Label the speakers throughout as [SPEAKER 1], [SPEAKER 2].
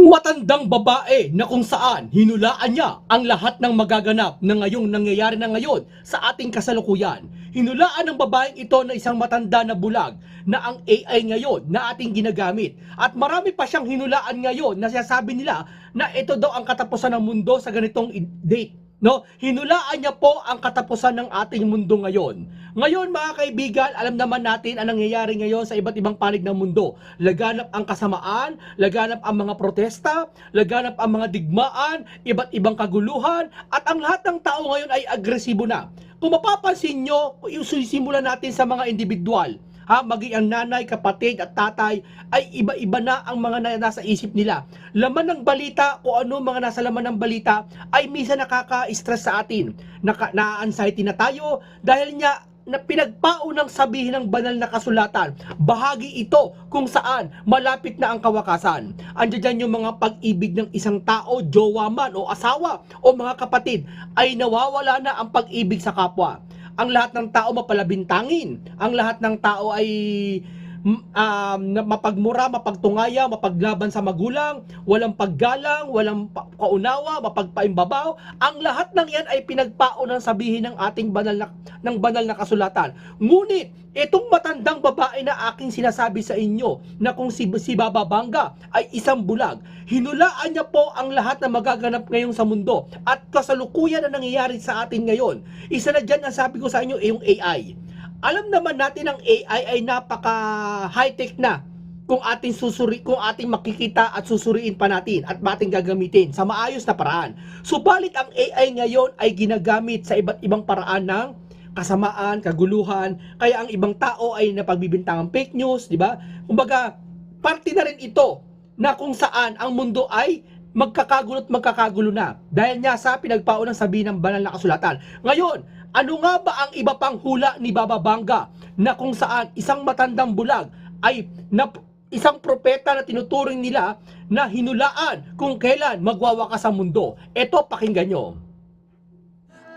[SPEAKER 1] Isang matandang babae na kung saan hinulaan niya ang lahat ng magaganap na ngayong nangyayari na ngayon sa ating kasalukuyan. Hinulaan ng babaeng ito na isang matanda na bulag na ang AI ngayon na ating ginagamit. At marami pa siyang hinulaan ngayon na sinasabi nila na ito daw ang katapusan ng mundo sa ganitong date. No, hinulaan niya po ang katapusan ng ating mundo ngayon. Ngayon mga kaibigan, alam naman natin ang nangyayari ngayon sa iba't ibang panig ng mundo. Laganap ang kasamaan, laganap ang mga protesta, laganap ang mga digmaan, iba't ibang kaguluhan, at ang lahat ng tao ngayon ay agresibo na. Kung mapapansin nyo, simulan natin sa mga individual ha, maging ang nanay, kapatid at tatay ay iba-iba na ang mga na- nasa isip nila. Laman ng balita o ano mga nasa laman ng balita ay minsan nakaka-stress sa atin. Naka, na-anxiety na tayo dahil niya na pinagpaunang sabihin ng banal na kasulatan. Bahagi ito kung saan malapit na ang kawakasan. Andiyan dyan yung mga pag-ibig ng isang tao, jowa man o asawa o mga kapatid ay nawawala na ang pag-ibig sa kapwa ang lahat ng tao mapalabintangin. Ang lahat ng tao ay um, mapagmura, mapagtungaya, mapaglaban sa magulang, walang paggalang, walang kaunawa, mapagpaimbabaw. Ang lahat ng yan ay pinagpao ng sabihin ng ating banal na, ng banal na kasulatan. Ngunit, itong matandang babae na aking sinasabi sa inyo na kung si, si Baba Banga ay isang bulag, hinulaan niya po ang lahat na magaganap ngayon sa mundo at kasalukuyan na nangyayari sa atin ngayon. Isa na dyan ang sabi ko sa inyo, yung AI. Alam naman natin ang AI ay napaka high-tech na kung ating susuri kung ating makikita at susuriin pa natin at ating gagamitin sa maayos na paraan. Subalit ang AI ngayon ay ginagamit sa iba't ibang paraan ng kasamaan, kaguluhan, kaya ang ibang tao ay napagbibintangang fake news, di ba? Kumbaga, parte na rin ito na kung saan ang mundo ay magkakagulo at magkakagulo na dahil niya sa pinagpao ng sabihin ng banal na kasulatan. Ngayon, ano nga ba ang iba pang hula ni Baba Banga na kung saan isang matandang bulag ay na, isang propeta na tinuturing nila na hinulaan kung kailan magwawakas ang mundo. Ito, pakinggan nyo.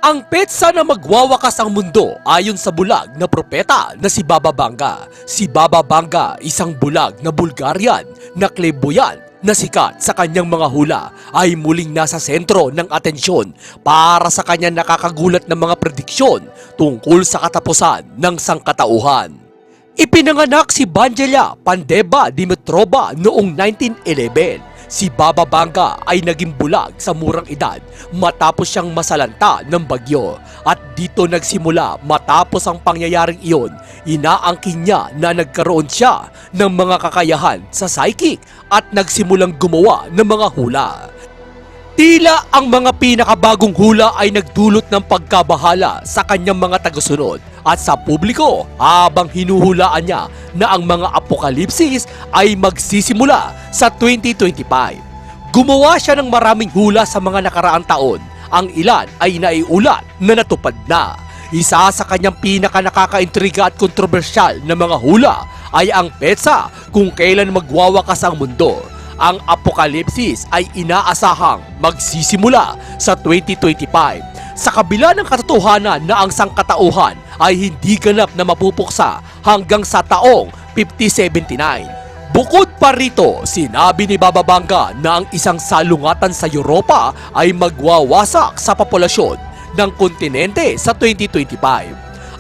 [SPEAKER 2] Ang petsa na magwawakas ang mundo ayon sa bulag na propeta na si Baba Banga. Si Baba Banga, isang bulag na Bulgarian na kleboyan na sikat sa kanyang mga hula ay muling nasa sentro ng atensyon para sa kanyang nakakagulat na mga prediksyon tungkol sa katapusan ng sangkatauhan. Ipinanganak si Banjelia Pandeba Dimitrova noong 1911. Si Baba Banga ay naging bulag sa murang edad matapos siyang masalanta ng bagyo. At dito nagsimula matapos ang pangyayaring iyon, inaangkin niya na nagkaroon siya ng mga kakayahan sa psychic at nagsimulang gumawa ng mga hula. Tila ang mga pinakabagong hula ay nagdulot ng pagkabahala sa kanyang mga tagasunod at sa publiko habang hinuhulaan niya na ang mga apokalipsis ay magsisimula sa 2025. Gumawa siya ng maraming hula sa mga nakaraang taon. Ang ilan ay naiulat na natupad na. Isa sa kanyang pinaka nakakaintriga at kontrobersyal na mga hula ay ang petsa kung kailan magwawakas ang mundo ang apokalipsis ay inaasahang magsisimula sa 2025. Sa kabila ng katotohanan na ang sangkatauhan ay hindi ganap na mapupuksa hanggang sa taong 5079. Bukod pa rito, sinabi ni Baba Banga na ang isang salungatan sa Europa ay magwawasak sa populasyon ng kontinente sa 2025.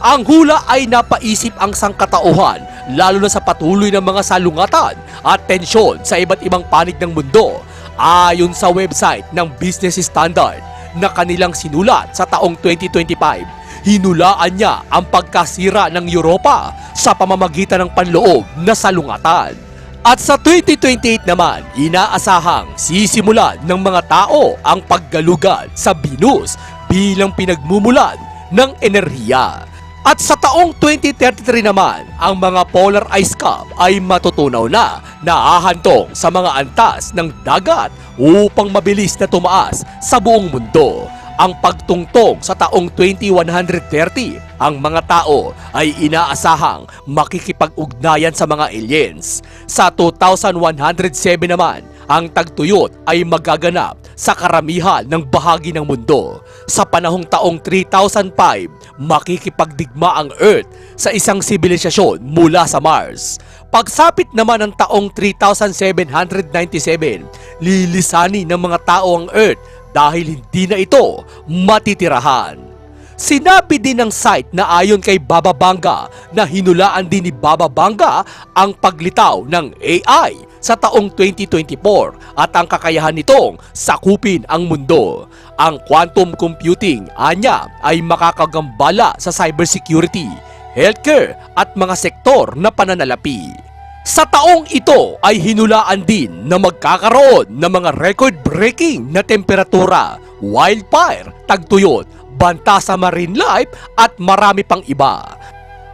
[SPEAKER 2] Ang hula ay napaisip ang sangkatauhan lalo na sa patuloy ng mga salungatan at tensyon sa iba't ibang panig ng mundo. Ayon sa website ng Business Standard na kanilang sinulat sa taong 2025, hinulaan niya ang pagkasira ng Europa sa pamamagitan ng panloob na salungatan. At sa 2028 naman, inaasahang sisimulan ng mga tao ang paggalugad sa Venus bilang pinagmumulan ng enerhiya. At sa taong 2033 naman, ang mga polar ice cap ay matutunaw na naahantong sa mga antas ng dagat upang mabilis na tumaas sa buong mundo. Ang pagtungtong sa taong 2130, ang mga tao ay inaasahang makikipag-ugnayan sa mga aliens. Sa 2107 naman, ang tagtuyot ay magaganap sa karamihan ng bahagi ng mundo. Sa panahong taong 3005, makikipagdigma ang Earth sa isang sibilisasyon mula sa Mars. Pagsapit naman ng taong 3797, lilisani ng mga tao ang Earth dahil hindi na ito matitirahan. Sinabi din ng site na ayon kay Baba Banga na hinulaan din ni Baba Banga ang paglitaw ng AI sa taong 2024 at ang kakayahan nitong sakupin ang mundo. Ang quantum computing, anya, ay makakagambala sa cybersecurity, healthcare at mga sektor na pananalapi. Sa taong ito ay hinulaan din na magkakaroon ng mga record-breaking na temperatura, wildfire, tagtuyot, banta sa marine life at marami pang iba.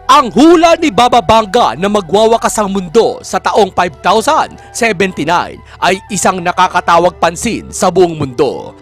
[SPEAKER 2] Ang hula ni Baba Banga na magwawakas ang mundo sa taong 5079 ay isang nakakatawag pansin sa buong mundo.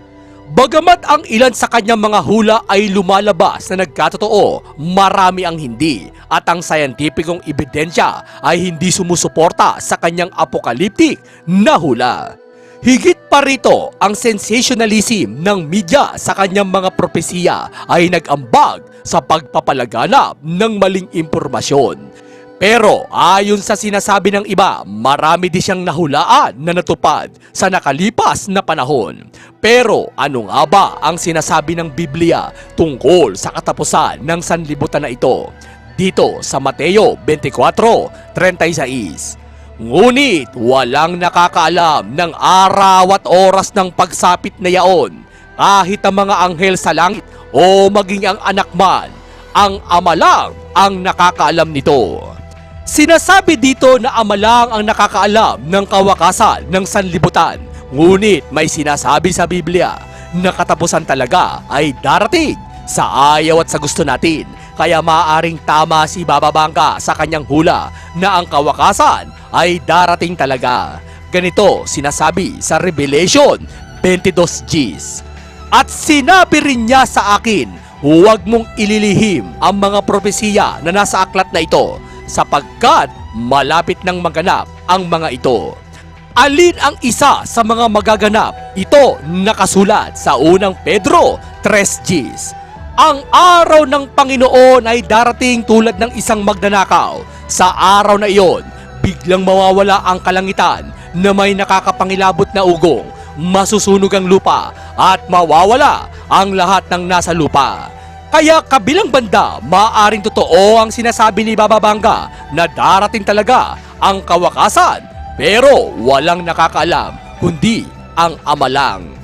[SPEAKER 2] Bagamat ang ilan sa kanyang mga hula ay lumalabas na nagkatotoo, marami ang hindi at ang sayantipikong ebidensya ay hindi sumusuporta sa kanyang apokaliptik na hula. Higit pa rito, ang sensationalism ng media sa kanyang mga propesiya ay nag-ambag sa pagpapalaganap ng maling impormasyon. Pero ayon sa sinasabi ng iba, marami din siyang nahulaan na natupad sa nakalipas na panahon. Pero ano nga ba ang sinasabi ng Biblia tungkol sa katapusan ng sanlibutan na ito? Dito sa Mateo 24:36. Ngunit walang nakakaalam ng araw at oras ng pagsapit na yaon, kahit ang mga anghel sa langit o maging ang anak man, ang ama lang ang nakakaalam nito. Sinasabi dito na ama ang nakakaalam ng kawakasan ng sanlibutan, ngunit may sinasabi sa Biblia na katapusan talaga ay darating sa ayaw at sa gusto natin. Kaya maaaring tama si Baba Bangka sa kanyang hula na ang kawakasan ay darating talaga. Ganito sinasabi sa Revelation 22 Gs. At sinabi rin niya sa akin, huwag mong ililihim ang mga propesiya na nasa aklat na ito sapagkat malapit nang maganap ang mga ito. Alin ang isa sa mga magaganap? Ito nakasulat sa unang Pedro 3 Gs. Ang araw ng Panginoon ay darating tulad ng isang magnanakaw. Sa araw na iyon, biglang mawawala ang kalangitan na may nakakapangilabot na ugong, masusunog ang lupa at mawawala ang lahat ng nasa lupa. Kaya kabilang banda, maaring totoo ang sinasabi ni Baba Banga na darating talaga ang kawakasan pero walang nakakaalam kundi ang ama lang.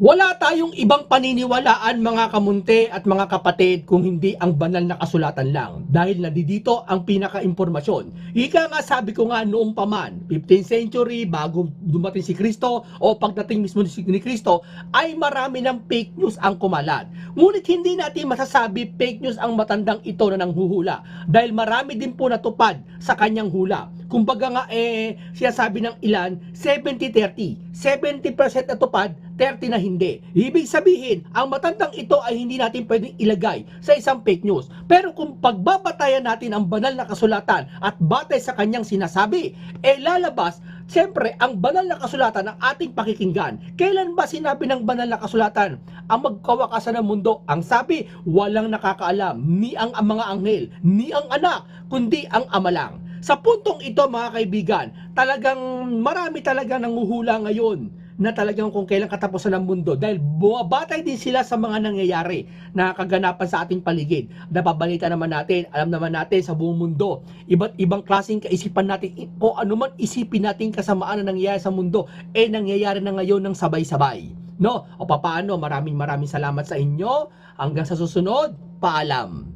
[SPEAKER 1] Wala tayong ibang paniniwalaan mga kamunte at mga kapatid kung hindi ang banal na kasulatan lang dahil nandito ang pinaka-impormasyon. Ika nga sabi ko nga noong paman, 15th century bago dumating si Kristo o pagdating mismo ni Kristo ay marami ng fake news ang kumalat. Ngunit hindi natin masasabi fake news ang matandang ito na nanghuhula dahil marami din po natupad sa kanyang hula. Kumbaga nga eh, siya sabi ng ilan, 70-30. 70% natupad, 30 na hindi. Ibig sabihin, ang matandang ito ay hindi natin pwedeng ilagay sa isang fake news. Pero kung pagbabatayan natin ang banal na kasulatan at batay sa kanyang sinasabi, eh lalabas Siyempre, ang banal na kasulatan ng ating pakikinggan. Kailan ba sinabi ng banal na kasulatan ang magkawakasan ng mundo? Ang sabi, walang nakakaalam, ni ang, ang mga anghel, ni ang anak, kundi ang ama lang. Sa puntong ito mga kaibigan, talagang marami talaga nanguhula ngayon na talagang kung kailan katapusan ng mundo dahil bumabatay din sila sa mga nangyayari na kaganapan sa ating paligid. Napabalita naman natin, alam naman natin sa buong mundo, iba't ibang klaseng kaisipan natin o anuman isipin natin kasamaan na nangyayari sa mundo, eh nangyayari na ngayon ng sabay-sabay. No? O papaano, maraming maraming salamat sa inyo. Hanggang sa susunod, paalam.